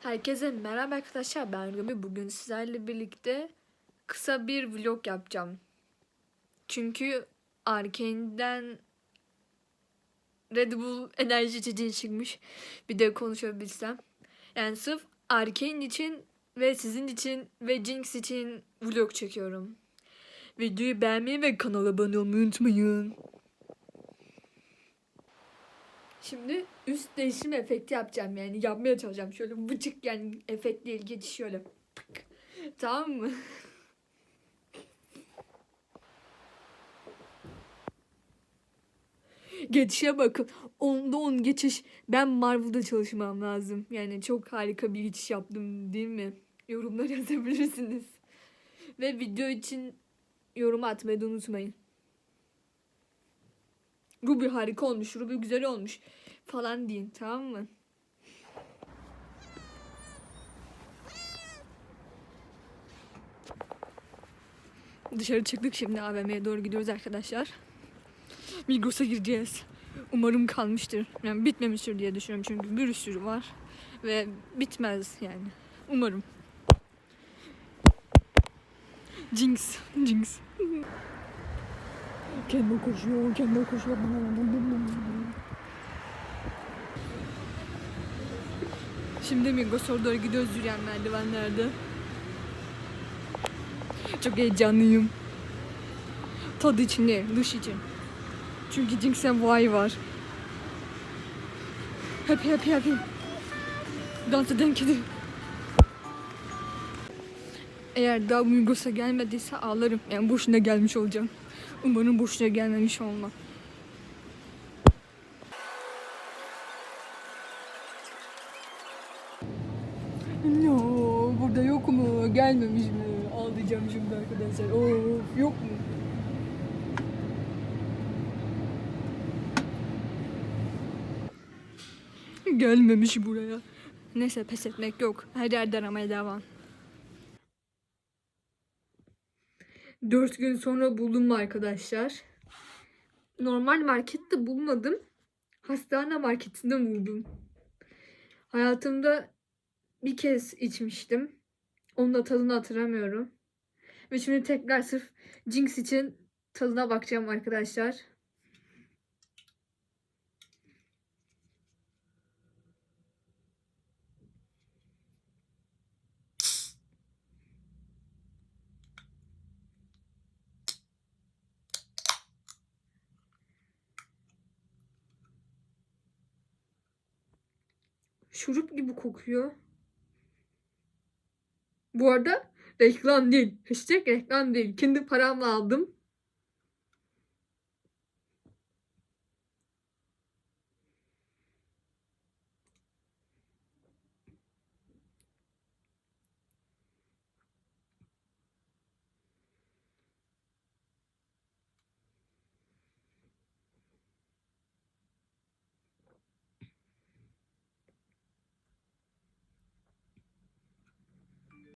Herkese merhaba arkadaşlar ben Rumi. Bugün sizlerle birlikte kısa bir vlog yapacağım. Çünkü Arkane'den Red Bull enerji içeceği çıkmış. Bir de konuşabilsem. Yani sırf Arkane için ve sizin için ve Jinx için vlog çekiyorum. Videoyu beğenmeyi ve kanala abone olmayı unutmayın. Şimdi üst değişim efekti yapacağım yani yapmaya çalışacağım. Şöyle bıçık yani efektle ilgili şöyle. pık. Tamam mı? Geçişe bakın. Onda on geçiş. Ben Marvel'da çalışmam lazım. Yani çok harika bir geçiş yaptım değil mi? Yorumlar yazabilirsiniz. Ve video için yorum atmayı unutmayın. Ruby harika olmuş, Ruby güzel olmuş falan deyin tamam mı? Dışarı çıktık şimdi AVM'ye doğru gidiyoruz arkadaşlar. Migros'a gireceğiz. Umarım kalmıştır. Yani bitmemiştir diye düşünüyorum çünkü bir sürü var. Ve bitmez yani. Umarım. Jinx. Jinx. Kendi koşuyor, kendi koşuyor. Şimdi Migros'a doğru gidiyoruz yürüyen merdivenlerde. Çok heyecanlıyım. Tadı için değil, dış için. Çünkü Jinx'e vay var. Happy happy happy. Dans eden kedi. Eğer daha Migros'a gelmediyse ağlarım. Yani boşuna gelmiş olacağım. Umarım boşuna gelmemiş olmam. No, burada yok mu? Gelmemiş mi? Ağlayacağım şimdi arkadaşlar. Of, yok mu? Gelmemiş buraya. Neyse pes etmek yok. Her yerde aramaya devam. Dört gün sonra buldum arkadaşlar. Normal markette bulmadım. Hastane marketinde buldum. Hayatımda bir kez içmiştim. Onun da tadını hatırlamıyorum. Ve şimdi tekrar sırf Jinx için tadına bakacağım arkadaşlar. Şurup gibi kokuyor. Bu arada reklam değil. Hashtag reklam değil. Kendi paramla aldım.